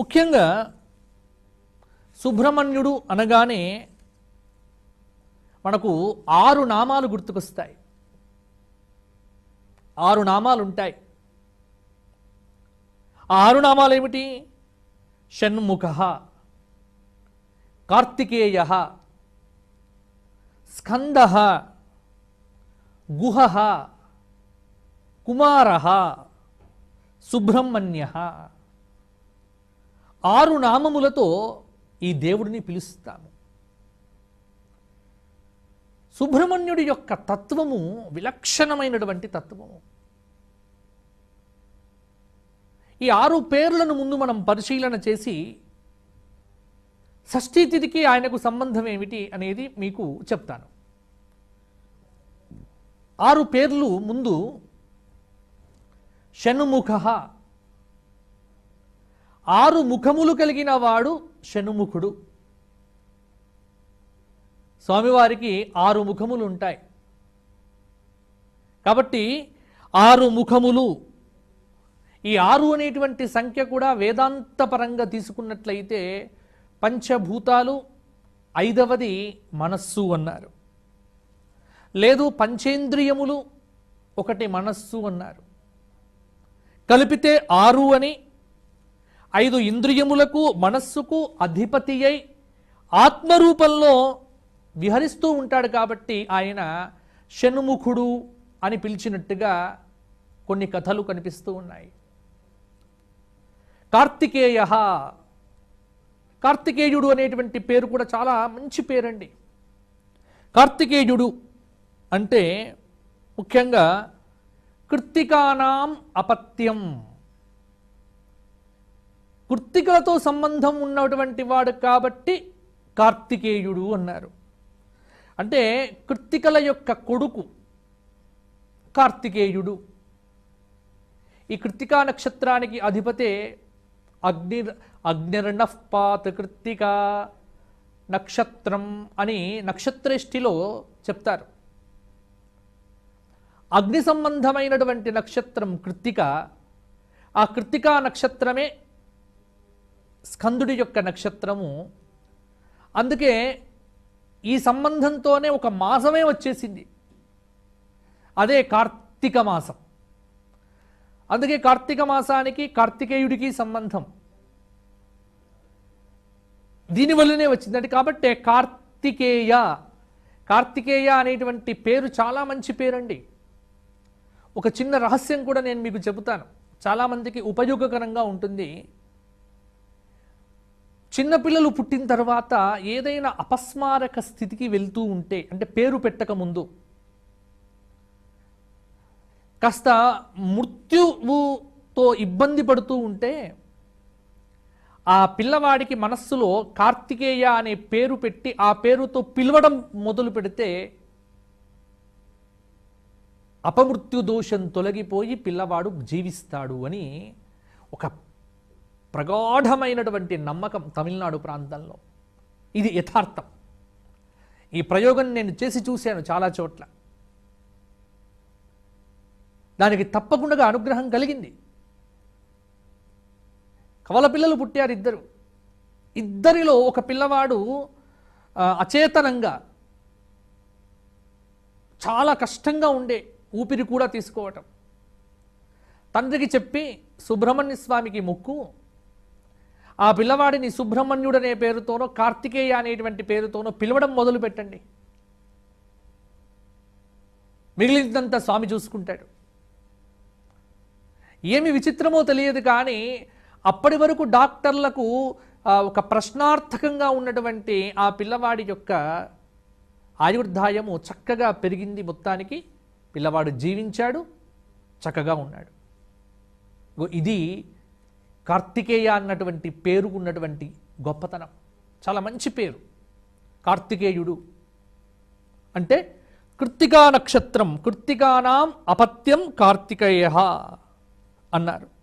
ముఖ్యంగా సుబ్రహ్మణ్యుడు అనగానే మనకు ఆరు నామాలు గుర్తుకొస్తాయి. ఆరు నామాలు ఉంటాయి ఆ ఆరు నామాలు ఏమిటి షణ్ముఖ కార్తికేయ స్కంద గుహ కుమార సుబ్రహ్మణ్య. ఆరు నామములతో ఈ దేవుడిని పిలుస్తాము. సుబ్రహ్మణ్యుడి యొక్క తత్వము విలక్షణమైనటువంటి తత్వము. ఈ ఆరు పేర్లను ముందు మనం పరిశీలన చేసి షష్ఠీ తిథికి ఆయనకు సంబంధం ఏమిటి అనేది మీకు చెప్తాను. ఆరు పేర్లు ముందు షణుముఖ ఆరు ముఖములు కలిగిన వాడు షణ్ముఖుడు. స్వామివారికి ఆరు ముఖములు ఉంటాయి. కాబట్టి ఆరు ముఖములు ఈ ఆరు అనేటువంటి సంఖ్య కూడా వేదాంతపరంగా తీసుకున్నట్లయితే పంచభూతాలు ఐదవది మనస్సు అన్నారు. లేదు పంచేంద్రియములు ఒకటి మనస్సు అన్నారు. కలిపితే ఆరు అని ఐదు ఇంద్రియములకు మనస్సుకు అధిపతి అయి ఆత్మరూపంలో విహరిస్తూ ఉంటాడు కాబట్టి ఆయన షణ్ముఖుడు అని పిలిచినట్టుగా కొన్ని కథలు కనిపిస్తూ ఉన్నాయి. కార్తికేయ కార్తికేయుడు అనేటువంటి పేరు కూడా చాలా మంచి పేరండి. కార్తికేయుడు అంటే ముఖ్యంగా కృత్తికానాం అపత్యం. కృత్తికలతో సంబంధం ఉన్నటువంటి వాడు కాబట్టి కార్తికేయుడు అన్నారు. అంటే కృత్తికల యొక్క కొడుకు కార్తికేయుడు. ఈ కృత్తికా నక్షత్రానికి అధిపతే అగ్ని అగ్నిర్నఃపాత్ కృత్తిక నక్షత్రం అని నక్షత్రేష్టిలో చెప్తారు. అగ్ని సంబంధమైనటువంటి నక్షత్రం కృత్తిక. ఆ కృత్తికా నక్షత్రమే స్కందుడి యొక్క నక్షత్రము. అందుకే ఈ సంబంధంతోనే ఒక మాసమే వచ్చేసింది. అదే కార్తీక మాసం. అందుకే కార్తీక మాసానికి కార్తికేయుడికి సంబంధం. దీనివల్లనే వచ్చిందంటే కాబట్టి కార్తికేయ కార్తికేయ అనేటువంటి పేరు చాలా మంచి పేరండి. ఒక చిన్న రహస్యం కూడా నేను మీకు చెబుతాను. చాలామందికి ఉపయోగకరంగా ఉంటుంది. చిన్నపిల్లలు పుట్టిన తర్వాత ఏదైనా అపస్మారక స్థితికి వెళ్తూ ఉంటే అంటే పేరు పెట్టక ముందు కాస్త మృత్యువుతో ఇబ్బంది పడుతూ ఉంటే ఆ పిల్లవాడికి మనస్సులో కార్తికేయ అనే పేరు పెట్టి ఆ పేరుతో పిలవడం మొదలు పెడితే అపమృత్యు దోషం తొలగిపోయి పిల్లవాడు జీవిస్తాడు అని ఒక ప్రగాఢమైనటువంటి నమ్మకం తమిళనాడు ప్రాంతంలో. ఇది యథార్థం. ఈ ప్రయోగం నేను చేసి చూశాను చాలా చోట్ల. దానికి తప్పకుండా అనుగ్రహం కలిగింది. కవల పిల్లలు పుట్టారు ఇద్దరు. ఇద్దరిలో ఒక పిల్లవాడు అచేతనంగా చాలా కష్టంగా ఉండే ఊపిరి కూడా తీసుకోవటం. తండ్రికి చెప్పి సుబ్రహ్మణ్య స్వామికి మొక్కు ఆ పిల్లవాడిని సుబ్రహ్మణ్యుడు అనే పేరుతోనో కార్తికేయ అనేటువంటి పేరుతోనో పిలవడం మొదలు పెట్టండి మిగిలినంత స్వామి చూసుకుంటాడు. ఏమి విచిత్రమో తెలియదు కానీ అప్పటి వరకు డాక్టర్లకు ఒక ప్రశ్నార్థకంగా ఉన్నటువంటి ఆ పిల్లవాడి యొక్క ఆయుర్దాయము చక్కగా పెరిగింది మొత్తానికి. పిల్లవాడు జీవించాడు చక్కగా ఉన్నాడు. ఇది కార్తికేయ అన్నటువంటి పేరుకున్నటువంటి గొప్పతనం. చాలా మంచి పేరు. కార్తికేయుడు. అంటే కృత్తికా నక్షత్రం కృత్తికానాం అపత్యం కార్తికేయ అన్నారు.